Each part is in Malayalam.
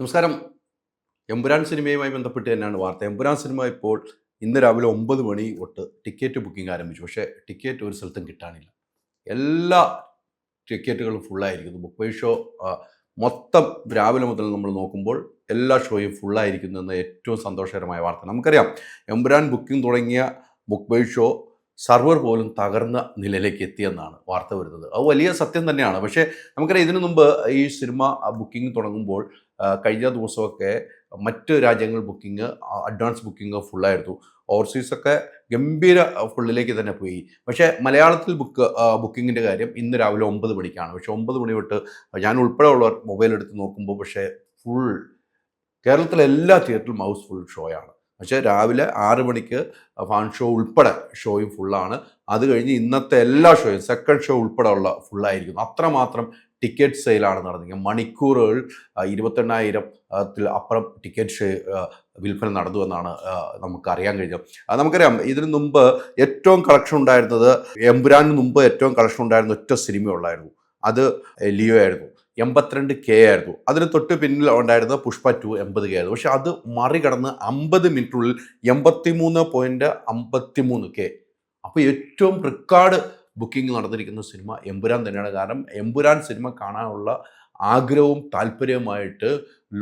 നമസ്കാരം. എമ്പുരാൻ സിനിമയുമായി ബന്ധപ്പെട്ട് തന്നെയാണ് വാർത്ത. എമ്പുരാൻ സിനിമ ഇപ്പോൾ ഇന്ന് രാവിലെ ഒമ്പത് മണി തൊട്ട് ടിക്കറ്റ് ബുക്കിംഗ് ആരംഭിച്ചു. പക്ഷേ ടിക്കറ്റ് ഒരു സ്ഥലത്തും കിട്ടാനില്ല. എല്ലാ ടിക്കറ്റുകളും ഫുള്ളായിരിക്കുന്നു. ബുക്ക് വൈ ഷോ മൊത്തം രാവിലെ മുതൽ നമ്മൾ നോക്കുമ്പോൾ എല്ലാ ഷോയും ഫുള്ളായിരിക്കുന്നു എന്ന ഏറ്റവും സന്തോഷകരമായ വാർത്ത. നമുക്കറിയാം എമ്പുരാൻ ബുക്കിംഗ് തുടങ്ങിയ ബുക്ക് ബൈ ഷോ സർവർ പോലും തകർന്ന നിലയിലേക്ക് എത്തിയെന്നാണ് വാർത്ത വരുന്നത്. അത് വലിയ സത്യം തന്നെയാണ്. പക്ഷേ നമുക്കറിയാം ഇതിനു മുമ്പ് ഈ സിനിമ ബുക്കിംഗ് തുടങ്ങുമ്പോൾ കഴിഞ്ഞ ദിവസമൊക്കെ മറ്റ് രാജ്യങ്ങൾ ബുക്കിംഗ് അഡ്വാൻസ് ബുക്കിംഗ് ഫുള്ളായിരുന്നു. ഓവർസീസൊക്കെ ഗംഭീര ഫുള്ളിലേക്ക് തന്നെ പോയി. പക്ഷേ മലയാളത്തിൽ ബുക്ക് ബുക്കിങ്ങിന്റെ കാര്യം ഇന്ന് രാവിലെ ഒമ്പത് മണിക്കാണ്. പക്ഷേ ഒമ്പത് മണി തൊട്ട് ഞാൻ ഉൾപ്പെടെ ഉള്ളവർ മൊബൈൽ എടുത്ത് നോക്കുമ്പോൾ പക്ഷേ ഫുൾ കേരളത്തിലെ എല്ലാ തിയേറ്ററിലും ഹൗസ് ഫുൾ ഷോയാണ് പക്ഷേ രാവിലെ ആറ് മണിക്ക് ഫാൻ ഷോ ഉൾപ്പെടെ ഷോയും ഫുള്ളാണ് അത് കഴിഞ്ഞ് ഇന്നത്തെ എല്ലാ ഷോയും സെക്കൻഡ് ഷോ ഉൾപ്പെടെ ഉള്ള ഫുള്ളായിരിക്കുന്നു അത്രമാത്രം ടിക്കറ്റ് സെയിലാണ് നടന്നത്. മണിക്കൂറുകൾ ഇരുപത്തെണ്ണായിരത്തിൽ അപ്പുറം ടിക്കറ്റ് വിൽപ്പന നടന്നു എന്നാണ് നമുക്കറിയാൻ കഴിഞ്ഞത്. നമുക്കറിയാം ഇതിനു മുമ്പ് ഏറ്റവും കളക്ഷൻ ഉണ്ടായിരുന്നത് എമ്പുരാന് മുമ്പ് ഏറ്റവും കളക്ഷൻ ഉണ്ടായിരുന്ന ഒറ്റ സിനിമ ഉള്ളായിരുന്നു. അത് ലിയോ ആയിരുന്നു. എൺപത്തിരണ്ട് കെ ആയിരുന്നു. അതിന് തൊട്ട് പിന്നിൽ ഉണ്ടായിരുന്നത് പുഷ്പ ടു എൺപത് കെ ആയിരുന്നു. പക്ഷെ അത് മറികടന്ന് അമ്പത് മിനിറ്റിനുള്ളിൽ എൺപത്തി മൂന്ന് പോയിന്റ് അമ്പത്തി മൂന്ന് കെ അപ്പോൾ ഏറ്റവും റെക്കോർഡ് ബുക്കിംഗ് നടന്നിരിക്കുന്ന സിനിമ എമ്പുരാൻ തന്നെയാണ്. കാരണം എമ്പുരാൻ സിനിമ കാണാനുള്ള ആഗ്രഹവും താല്പര്യവുമായിട്ട്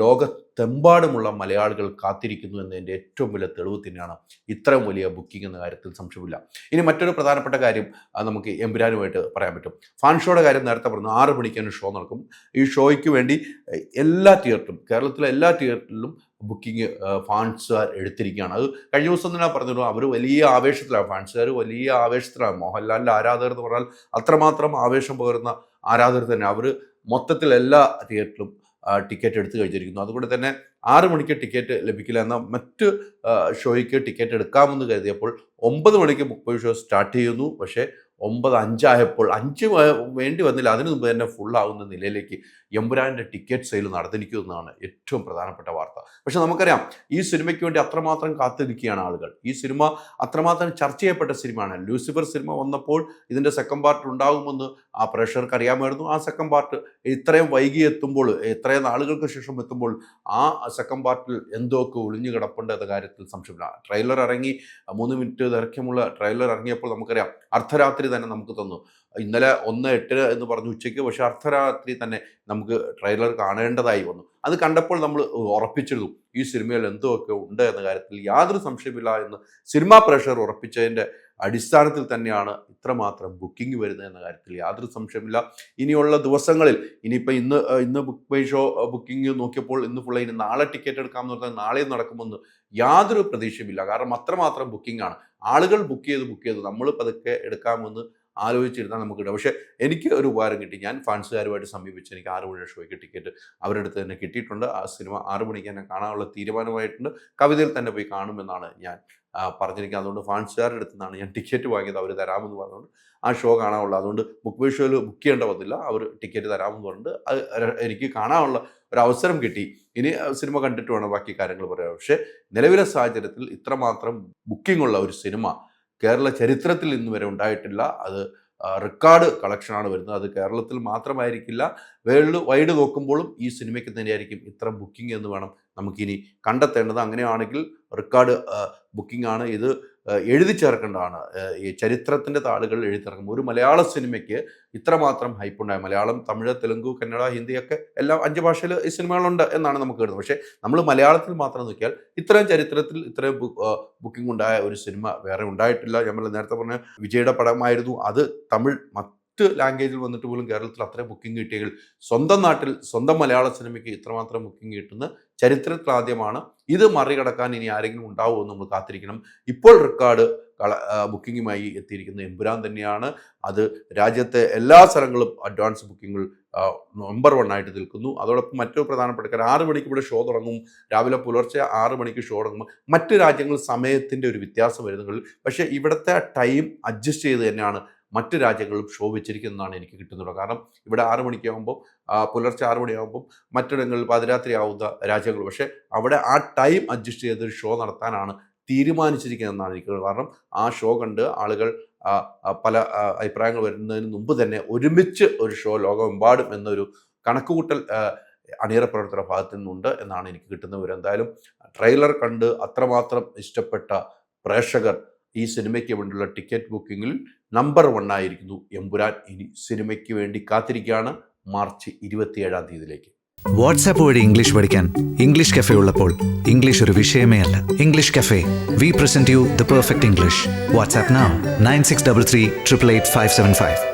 ലോകത്തെമ്പാടുമുള്ള മലയാളികൾ കാത്തിരിക്കുന്നു എന്നതിന്റെ ഏറ്റവും വലിയ തെളിവ് തന്നെയാണ്. ഇത്രയും വലിയ ബുക്കിംഗ് എന്ന കാര്യത്തിൽ സംശയമില്ല ഇനി മറ്റൊരു പ്രധാനപ്പെട്ട കാര്യം നമുക്ക് എമ്പുരാനുമായിട്ട് പറയാൻ പറ്റും. ഫാൻ ഷോയുടെ കാര്യം നേരത്തെ പറഞ്ഞു ആറ് മണിക്കാണ് ഷോ നടക്കും. ഈ ഷോയ്ക്ക് വേണ്ടി എല്ലാ തിയേറ്ററും കേരളത്തിലെ എല്ലാ തിയേറ്ററിലും ബുക്കിംഗ് ഫാൻസുകാർ എടുത്തിരിക്കുകയാണ്. അത് കഴിഞ്ഞ ദിവസം തന്നെ പറഞ്ഞിരുന്നു. അവർ വലിയ ആവേശത്തിലാണ്. ഫാൻസുകാർ വലിയ ആവേശത്തിലാണ്. മോഹൻലാലിന്റെ ആരാധകർ എന്ന് പറഞ്ഞാൽ അത്രമാത്രം ആവേശം പകരുന്ന ആരാധകർ തന്നെ. അവർ മൊത്തത്തിൽ എല്ലാ തിയേറ്ററിലും ടിക്കറ്റ് എടുത്തു കഴിഞ്ഞിരിക്കുന്നു അതുകൊണ്ട് തന്നെ ആറ് മണിക്ക് ടിക്കറ്റ് ലഭിക്കില്ല എന്ന മറ്റ് ഷോയ്ക്ക് ടിക്കറ്റ് എടുക്കാമെന്ന് കരുതിയപ്പോൾ ഒമ്പത് മണിക്ക് ബുക്ക് ഷോ സ്റ്റാർട്ട് ചെയ്യുന്നു. പക്ഷേ ഒമ്പത് അഞ്ചായപ്പോൾ അഞ്ച് വേണ്ടി വന്നില്ല. അതിനു മുമ്പ് തന്നെ ഫുള്ളാവുന്ന നിലയിലേക്ക് എമ്പുരാന്റെ ടിക്കറ്റ് സെയിൽ നടന്നിരിക്കുന്നതാണ് ഏറ്റവും പ്രധാനപ്പെട്ട വാർത്ത. പക്ഷെ നമുക്കറിയാം ഈ സിനിമയ്ക്ക് വേണ്ടി അത്രമാത്രം കാത്തിരിക്കുകയാണ് ആളുകൾ. ഈ സിനിമ അത്രമാത്രം ചർച്ച ചെയ്യപ്പെട്ട സിനിമയാണ്. ലൂസിഫർ സിനിമ വന്നപ്പോൾ ഇതിന്റെ സെക്കൻഡ് പാർട്ട് ഉണ്ടാകുമെന്ന് ആ പ്രേക്ഷകർക്ക് അറിയാമായിരുന്നു. ആ സെക്കൻഡ് പാർട്ട് ഇത്രയും വൈകി എത്തുമ്പോൾ ഇത്രയും നാളുകൾക്ക് ശേഷം എത്തുമ്പോൾ ആ സെക്കൻഡ് പാർട്ടിൽ എന്തൊക്കെ ഒളിഞ്ഞു കിടപ്പുണ്ട് എന്ന കാര്യത്തിൽ സംശയമില്ല. ട്രെയിലർ ഇറങ്ങി മൂന്ന് മിനിറ്റ് ദൈർഘ്യമുള്ള ട്രെയിലർ ഇറങ്ങിയപ്പോൾ നമുക്കറിയാം അർദ്ധരാത്രി തന്നെ നമുക്ക് തന്നു. ഇന്നലെ ഒന്ന് എട്ട് എന്ന് പറഞ്ഞു ഉച്ചയ്ക്ക് പക്ഷെ അർദ്ധരാത്രി തന്നെ നമുക്ക് ട്രെയിലർ കാണേണ്ടതായി വന്നു. അത് കണ്ടപ്പോൾ നമ്മൾ ഉറപ്പിച്ചിരുന്നു ഈ സിനിമയിൽ എന്തൊക്കെ ഉണ്ട് എന്ന കാര്യത്തിൽ യാതൊരു സംശയമില്ല എന്ന് സിനിമാ പ്രേക്ഷകർ ഉറപ്പിച്ചതിന്റെ അടിസ്ഥാനത്തിൽ തന്നെയാണ് ഇത്രമാത്രം ബുക്കിംഗ് വരുന്നത് എന്ന കാര്യത്തിൽ യാതൊരു സംശയമില്ല ഇനിയുള്ള ദിവസങ്ങളിൽ ഇനിയിപ്പോൾ ഇന്ന് ഇന്ന് ബുക്ക് ഷോ ബുക്കിംഗ് നോക്കിയപ്പോൾ ഇന്ന് ഫുൾ ഇനി നാളെ ടിക്കറ്റ് എടുക്കാമെന്ന് പറഞ്ഞാൽ നാളെയും നടക്കുമെന്ന് യാതൊരു പ്രതീക്ഷയുമില്ല. കാരണം അത്രമാത്രം ബുക്കിംഗ് ആണ്. ആളുകൾ ബുക്ക് ചെയ്ത് ബുക്ക് ചെയ്ത് നമ്മൾ പതുക്കെ എടുക്കാമെന്ന് ആലോചിച്ചിരുന്നാൽ നമുക്ക് കിട്ടും. പക്ഷേ എനിക്ക് ഒരു ഉപകാരം കിട്ടി. ഞാൻ ഫാൻസുകാരുമായിട്ട് സമീപിച്ച് എനിക്ക് ആറ് മണി ഷോയ്ക്ക് ടിക്കറ്റ് അവരുടെ അടുത്ത് തന്നെ കിട്ടിയിട്ടുണ്ട്. ആ സിനിമ ആറ് മണിക്ക് തന്നെ കാണാനുള്ള തീരുമാനമായിട്ടുണ്ട്. കവിതയിൽ തന്നെ പോയി കാണുമെന്നാണ് ഞാൻ പറഞ്ഞിരിക്കുന്നത്. അതുകൊണ്ട് ഫാൻസുകാരുടെ അടുത്ത് നിന്നാണ് ഞാൻ ടിക്കറ്റ് വാങ്ങിയത്. അവർ തരാമെന്ന് പറഞ്ഞുകൊണ്ട് ആ ഷോ കാണാനുള്ള അതുകൊണ്ട് ബുക്ക് ഷോയിൽ ബുക്ക് ചെയ്യേണ്ട വന്നില്ല അവർ ടിക്കറ്റ് തരാമെന്ന് പറഞ്ഞിട്ട് അത് എനിക്ക് കാണാനുള്ള ഒരു അവസരം കിട്ടി. ഇനി സിനിമ കണ്ടിട്ട് വേണം ബാക്കി കാര്യങ്ങൾ പറയാം പക്ഷേ നിലവിലെ സാഹചര്യത്തിൽ ഇത്രമാത്രം ബുക്കിംഗ് ഉള്ള ഒരു സിനിമ കേരള ചരിത്രത്തിൽ ഇന്ന് വരെ ഉണ്ടായിട്ടില്ല. അത് റെക്കോർഡ് കളക്ഷനാണ് വരുന്നത്. അത് കേരളത്തിൽ മാത്രമായിരിക്കില്ല. വേൾഡ് വൈഡ് നോക്കുമ്പോഴും ഈ സിനിമയ്ക്ക് തന്നെയായിരിക്കും ഇത്ര ബുക്കിംഗ് എന്ന് വേണം നമുക്കിനി കണ്ടെത്തേണ്ടത്. അങ്ങനെയാണെങ്കിൽ റെക്കോർഡ് ബുക്കിംഗ് ആണ്. ഇത് എഴുതി ചേർക്കേണ്ടതാണ്. ഈ ചരിത്രത്തിന്റെ താളുകൾ എഴുതി ചേർക്കുമ്പോൾ ഒരു മലയാള സിനിമയ്ക്ക് ഇത്രമാത്രം ഹൈപ്പുണ്ടായ മലയാളം തമിഴ് തെലുങ്ക് കന്നഡ ഹിന്ദിയൊക്കെ എല്ലാം അഞ്ച് ഭാഷയിൽ ഈ സിനിമകളുണ്ട് എന്നാണ് നമുക്ക് കരുതുന്നത് പക്ഷേ നമ്മൾ മലയാളത്തിൽ മാത്രം നോക്കിയാൽ ഇത്രയും ചരിത്രത്തിൽ ഇത്രയും ബുക്കിംഗ് ഉണ്ടായ ഒരു സിനിമ വേറെ ഉണ്ടായിട്ടില്ല. നമ്മൾ നേരത്തെ പറഞ്ഞ വിജയുടെ പടമായിരുന്നു. അത് തമിഴ് മറ്റ് ലാംഗ്വേജിൽ വന്നിട്ട് പോലും കേരളത്തിൽ അത്രയും ബുക്കിംഗ് കിട്ടിയെങ്കിൽ സ്വന്തം നാട്ടിൽ സ്വന്തം മലയാള സിനിമയ്ക്ക് ഇത്രമാത്രം ബുക്കിംഗ് കിട്ടുന്ന ചരിത്രത്തിൽ ആദ്യമാണ്. ഇത് മറികടക്കാൻ ഇനി ആരെങ്കിലും ഉണ്ടാവുമോ എന്ന് നമ്മൾ കാത്തിരിക്കണം. ഇപ്പോൾ റെക്കോർഡ് ബുക്കിങ്ങുമായി എത്തിയിരിക്കുന്ന എമ്പുരാൻ തന്നെയാണ്. അത് രാജ്യത്തെ എല്ലാ സ്ഥലങ്ങളും അഡ്വാൻസ് ബുക്കിങ്ങുകൾ നമ്പർ വൺ ആയിട്ട് നിൽക്കുന്നു. അതോടൊപ്പം മറ്റൊരു പ്രധാനപ്പെട്ട കാര്യം ആറ് മണിക്ക് ഇവിടെ ഷോ തുടങ്ങും. രാവിലെ പുലർച്ചെ ആറ് മണിക്ക് ഷോ തുടങ്ങും. മറ്റ് രാജ്യങ്ങൾ സമയത്തിന്റെ ഒരു വ്യത്യാസം വരുന്നുണ്ട്. പക്ഷേ ഇവിടുത്തെ ടൈം അഡ്ജസ്റ്റ് ചെയ്ത് തന്നെയാണ് മറ്റ് രാജ്യങ്ങളും ഷോ വെച്ചിരിക്കുന്നതാണ് എനിക്ക് കിട്ടുന്നത്. കാരണം ഇവിടെ ആറ് മണിക്കാകുമ്പോൾ പുലർച്ചെ ആറ് മണിയാകുമ്പോൾ മറ്റിടങ്ങളിൽ പാതിരാത്രി ആവുന്ന രാജ്യങ്ങൾ. പക്ഷേ അവിടെ ആ ടൈം അഡ്ജസ്റ്റ് ചെയ്തൊരു ഷോ നടത്താനാണ് തീരുമാനിച്ചിരിക്കുന്നതെന്നാണ് എനിക്ക് കാരണം ആ ഷോ കണ്ട് ആളുകൾ പല അഭിപ്രായങ്ങൾ വരുന്നതിന് മുമ്പ് തന്നെ ഒരുമിച്ച് ഒരു ഷോ ലോകമെമ്പാടും എന്നൊരു കണക്കുകൂട്ടൽ അണിയറ പ്രവർത്തന ഭാഗത്തു നിന്നുണ്ട് എന്നാണ് എനിക്ക് കിട്ടുന്ന വിവരം. എന്തായാലും ട്രെയിലർ കണ്ട് അത്രമാത്രം ഇഷ്ടപ്പെട്ട പ്രേക്ഷകർ ഈ സിനിമയ്ക്ക് വേണ്ടിയുള്ള ടിക്കറ്റ് ബുക്കിങ്ങിൽ നമ്പർ വൺ ആയിരിക്കുന്നു എമ്പുരാൻ. ഇനി സിനിമയ്ക്ക് വേണ്ടി കാത്തിരിക്കുകയാണ് മാർച്ച് ഇരുപത്തിയേഴാം തീയതിയിലേക്ക്. വാട്സാപ്പ് വഴി ഇംഗ്ലീഷ് പഠിക്കാൻ ഇംഗ്ലീഷ് കഫേ ഉള്ളപ്പോൾ ഇംഗ്ലീഷ് ഒരു വിഷയമേ അല്ല. English café we present you the perfect English WhatsApp nine six double three triple eight five seven five.